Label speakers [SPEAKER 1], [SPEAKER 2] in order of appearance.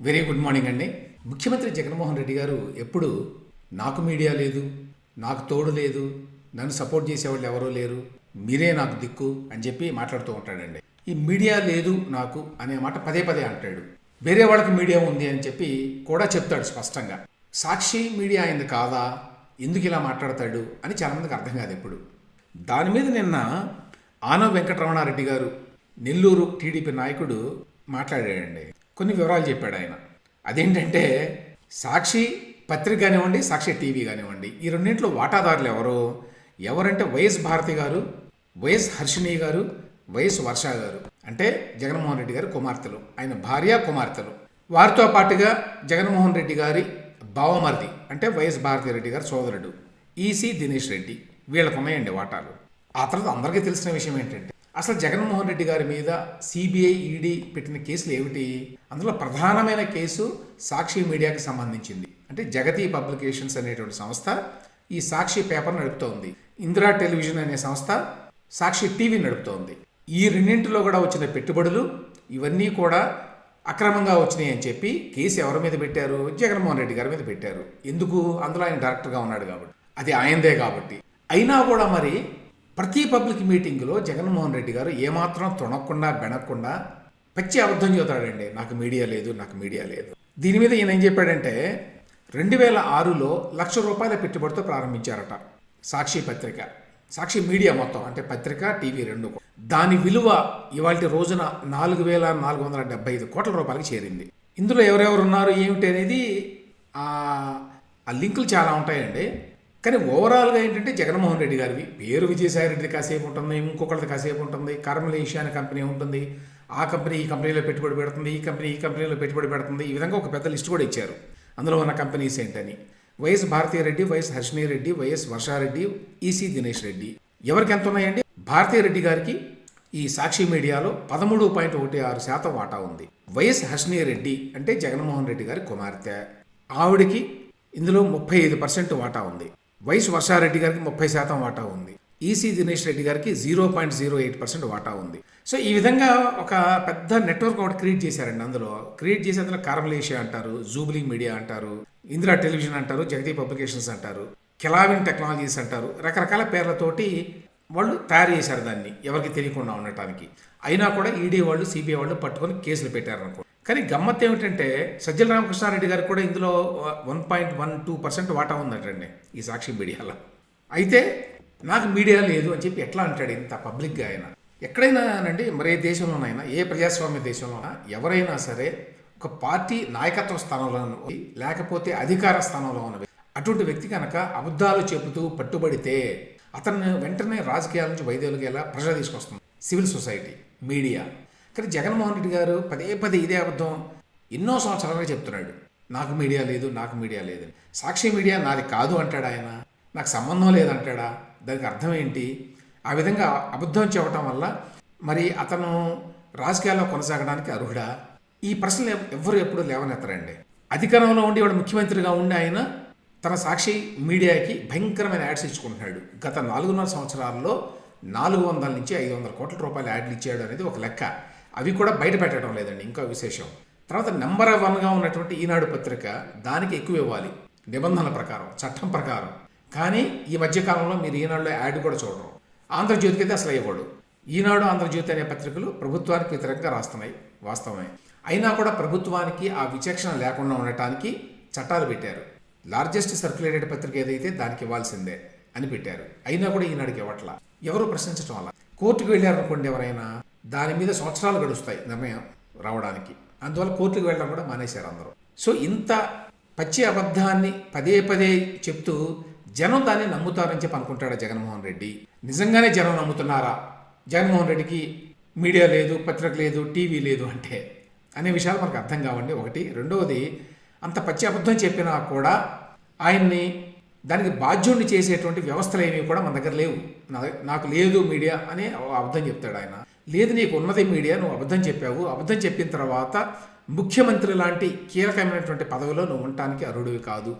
[SPEAKER 1] Very good morning అండి. ముఖ్యమంత్రి జగన్మోహన్ రెడ్డి గారు ఎప్పుడు నాకు మీడియా లేదు నాకు తోడు లేదు నన్ను సపోర్ట్ చేసేవాళ్ళు ఎవరూ లేరు మీరే నాకు దిక్కు అని చెప్పి మాట్లాడుతూ ఉంటాడండి. ఈ మీడియా లేదు నాకు అనే మాట పదే పదే అంటాడు. వేరే వాళ్ళకి మీడియా ఉంది అని చెప్పి కూడా చెప్తాడు స్పష్టంగా. సాక్షి మీడియా అయింది కాదా? ఎందుకు ఇలా మాట్లాడతాడు? అని చాలామందికి అర్థం కాదు ఎప్పుడు. దాని మీద నిన్న ఆనవ వెంకటరమణారెడ్డి గారు నెల్లూరు టీడీపీ నాయకుడు మాట్లాడాడండి. కొన్ని వివరాలు చెప్పాడు ఆయన. అదేంటంటే సాక్షి పత్రిక కానివ్వండి సాక్షి టీవీ కానివ్వండి ఈ రెండింటిలో వాటాదారులు ఎవరు? ఎవరంటే వైఎస్ భారతి గారు వైఎస్ హర్షిణి గారు వైఎస్ వర్ష గారు. అంటే జగన్మోహన్ రెడ్డి గారి కుమార్తెలు. ఆయన భార్య కుమార్తెలు. వారితో పాటుగా జగన్మోహన్ రెడ్డి గారి బావమరిది అంటే వైఎస్ భారతి రెడ్డి గారి సోదరుడు ఈసీ దినేష్ రెడ్డి. వీళ్ళకున్నాయండి వాటాలు. ఆ తర్వాత అందరికీ తెలిసిన విషయం ఏంటంటే అసలు జగన్మోహన్ రెడ్డి గారి మీద సిబిఐ ఈడీ పెట్టిన కేసులు ఏమిటి? అందులో ప్రధానమైన కేసు సాక్షి మీడియాకి సంబంధించింది. అంటే జగతి పబ్లికేషన్స్ అనేటువంటి సంస్థ ఈ సాక్షి పేపర్ నడుపుతోంది. ఇందిరా టెలివిజన్ అనే సంస్థ సాక్షి టీవీ నడుపుతోంది. ఈ రెండింటిలో కూడా వచ్చిన పెట్టుబడులు ఇవన్నీ కూడా అక్రమంగా వచ్చినాయి అని చెప్పి కేసు ఎవరి మీద పెట్టారు? జగన్మోహన్ రెడ్డి గారి మీద పెట్టారు. ఎందుకు? అందులో ఆయన డైరెక్టర్గా ఉన్నాడు కాబట్టి. అది ఆయనదే కాబట్టి. అయినా కూడా మరి ప్రతి పబ్లిక్ మీటింగ్లో జగన్మోహన్ రెడ్డి గారు ఏమాత్రం తొణక్కుండా బెనక్కుండా పచ్చి అబద్ధం చెబుతాడండి. నాకు మీడియా లేదు నాకు మీడియా లేదు. దీని మీద ఈయన ఏం చెప్పాడంటే రెండు వేల ఆరులో లక్ష రూపాయల పెట్టుబడితో ప్రారంభించారట సాక్షి పత్రిక. సాక్షి మీడియా మొత్తం అంటే పత్రిక టీవీ రెండు దాని విలువ ఇవాళ రోజున నాలుగు వేల నాలుగు వందల డెబ్బై ఐదు కోట్ల రూపాయలకి చేరింది. ఇందులో ఎవరెవరు ఉన్నారు ఏమిటి అనేది ఆ లింకులు చాలా ఉంటాయండి. కానీ ఓవరాల్గా ఏంటంటే జగన్మోహన్ రెడ్డి గారివి పేరు విజయసాయి రెడ్డి కాసేపు ఉంటుంది ఇంకొకరిది కాసేపు ఉంటుంది కర్మల ఏషియా కంపెనీ ఉంటుంది. ఆ కంపెనీ ఈ కంపెనీలో పెట్టుబడి పెడుతుంది ఈ కంపెనీ ఈ కంపెనీలో పెట్టుబడి పెడుతుంది. ఈ విధంగా ఒక పెద్ద లిస్ట్ కూడా ఇచ్చారు. అందులో ఉన్న కంపెనీస్ ఏంటని. YS Bharathi Reddy YS Harshini Reddy YS Varsha Reddy EC Dinesh Reddy. ఎవరికి ఎంత ఉన్నాయండి? భారతీయ రెడ్డి గారికి ఈ సాక్షి మీడియాలో పదమూడు పాయింట్ ఒకటి ఆరు శాతం వాటా ఉంది. వైఎస్ హర్షణీ రెడ్డి అంటే జగన్మోహన్ రెడ్డి గారి కుమార్తె. ఆవిడకి ఇందులో ముప్పై ఐదు పర్సెంట్ వాటా ఉంది. వైఎస్ వర్షారెడ్డి గారికి ముప్పై శాతం వాటా ఉంది. ఈసీ దినేష్ రెడ్డి గారికి zero point zero eight percent వాటా ఉంది. సో ఈ విధంగా ఒక పెద్ద నెట్వర్క్ ఒకటి క్రియేట్ చేశారండి అందులో. క్రియేట్ చేసే అందులో కార్మలేషియా అంటారు జూబ్లీ మీడియా అంటారు ఇందిరా టెలివిజన్ అంటారు జగతి పబ్లికేషన్స్ అంటారు కెలావిన్ టెక్నాలజీస్ అంటారు. రకరకాల పేర్లతోటి వాళ్ళు తయారు చేశారు దాన్ని. ఎవరికి తెలియకుండా ఉండటానికి. అయినా కూడా ఈడీ వాళ్ళు సిబిఐ వాళ్ళు పట్టుకొని కేసులు పెట్టారనుకో కానీ గమ్మత్ ఏమిటంటే సజ్జల రామకృష్ణారెడ్డి గారు కూడా ఇందులో one point one two percent వాటా ఉందటండి ఈ సాక్షి మీడియాలో. అయితే నాకు మీడియా లేదు అని చెప్పి ఎట్లా అంటాడు ఇంత పబ్లిక్గా ఆయన? ఎక్కడైనా అండి మరే దేశంలోనైనా ఏ ప్రజాస్వామ్య దేశంలోనైనా ఎవరైనా సరే ఒక పార్టీ నాయకత్వ స్థానంలో లేకపోతే అధికార స్థానంలో ఉన్నవి అటువంటి వ్యక్తి కనుక అబద్ధాలు చెబుతూ పట్టుబడితే అతను వెంటనే రాజకీయాల నుంచి వైద్యులకేలా ప్రజలు తీసుకొస్తుంది సివిల్ సొసైటీ మీడియా. కానీ జగన్మోహన్ రెడ్డి గారు పదే పదే ఇదే అబద్ధం ఎన్నో సంవత్సరాలుగా చెప్తున్నాడు. నాకు మీడియా లేదు నాకు మీడియా లేదు సాక్షి మీడియా నాది కాదు అంటాడు ఆయన. నాకు సంబంధం లేదంటాడా దానికి అర్థం ఏంటి? ఆ విధంగా అబద్ధం చెప్పడం వల్ల మరి అతను రాజకీయాల్లో కొనసాగడానికి అర్హుడా? ఈ ప్రశ్నలు ఎవ్వరు ఎప్పుడు లేవనెత్తరండి. అధికారంలో ఉండి వాడు ముఖ్యమంత్రిగా ఉండి ఆయన తన సాక్షి మీడియాకి భయంకరమైన యాడ్స్ ఇచ్చుకుంటున్నాడు. గత నాలుగున్నర సంవత్సరాల్లో నాలుగు వందల నుంచి ఐదు వందల కోట్ల రూపాయల యాడ్లు ఇచ్చాడు అనేది ఒక లెక్క. అవి కూడా బయట పెట్టడం లేదండి ఇంకో విశేషం. తర్వాత నెంబర్ వన్గా ఉన్నటువంటి ఈనాడు పత్రిక దానికి ఎక్కువ ఇవ్వాలి. నిబంధనల ప్రకారం చట్టం ప్రకారం. కానీ ఈ మధ్యకాలంలో మీరు ఈనాడులో యాడ్ కూడా చూడరు. ఆంధ్రజ్యోతికి అయితే అసలు ఇవ్వడు. ఈనాడు ఆంధ్రజ్యోతి అనే పత్రికలు ప్రభుత్వానికి వ్యతిరేకంగా రాస్తున్నాయి వాస్తవమే. అయినా కూడా ప్రభుత్వానికి ఆ విచక్షణ లేకుండా ఉండటానికి చట్టాలు పెట్టారు. లార్జెస్ట్ సర్క్యులేటెడ్ పత్రిక ఏదైతే దానికి ఇవ్వాల్సిందే అని పెట్టారు. అయినా కూడా ఈనాడుకి ఇవ్వట్లా. ఎవరు ప్రశ్నించడం వల్ల కోర్టుకు వెళ్ళారనుకోండి ఎవరైనా దాని మీద సంవత్సరాలు గడుస్తాయి నిర్ణయం రావడానికి. అందువల్ల కోర్టుకు వెళ్ళడం కూడా మానేశారు అందరూ. సో ఇంత పచ్చి అబద్ధాన్ని పదే పదే చెప్తూ జనం దాన్ని నమ్ముతారని చెప్పి అనుకుంటాడు జగన్మోహన్ రెడ్డి? నిజంగానే జనం నమ్ముతున్నారా? జగన్మోహన్ రెడ్డికి మీడియా లేదు పత్రిక లేదు టీవీ లేదు అంటే అనే విషయాలు మనకు అర్థం కావండి. ఒకటి. రెండవది అంత పచ్చి అబద్ధం చెప్పినా కూడా ఆయన్ని దానికి బాధ్యుణ్ణి చేసేటువంటి వ్యవస్థలు ఏమీ కూడా మన దగ్గర లేవు. నా- నాకు లేదు మీడియా అని అబద్ధం చెప్తాడు ఆయన. లేదు నీకు ఉన్నది మీడియా నువ్వు అబద్ధం చెప్పావు. అబద్ధం చెప్పిన తర్వాత ముఖ్యమంత్రి లాంటి కీలకమైనటువంటి పదవిలో నువ్వు ఉండటానికి అర్హుడివి కాదు.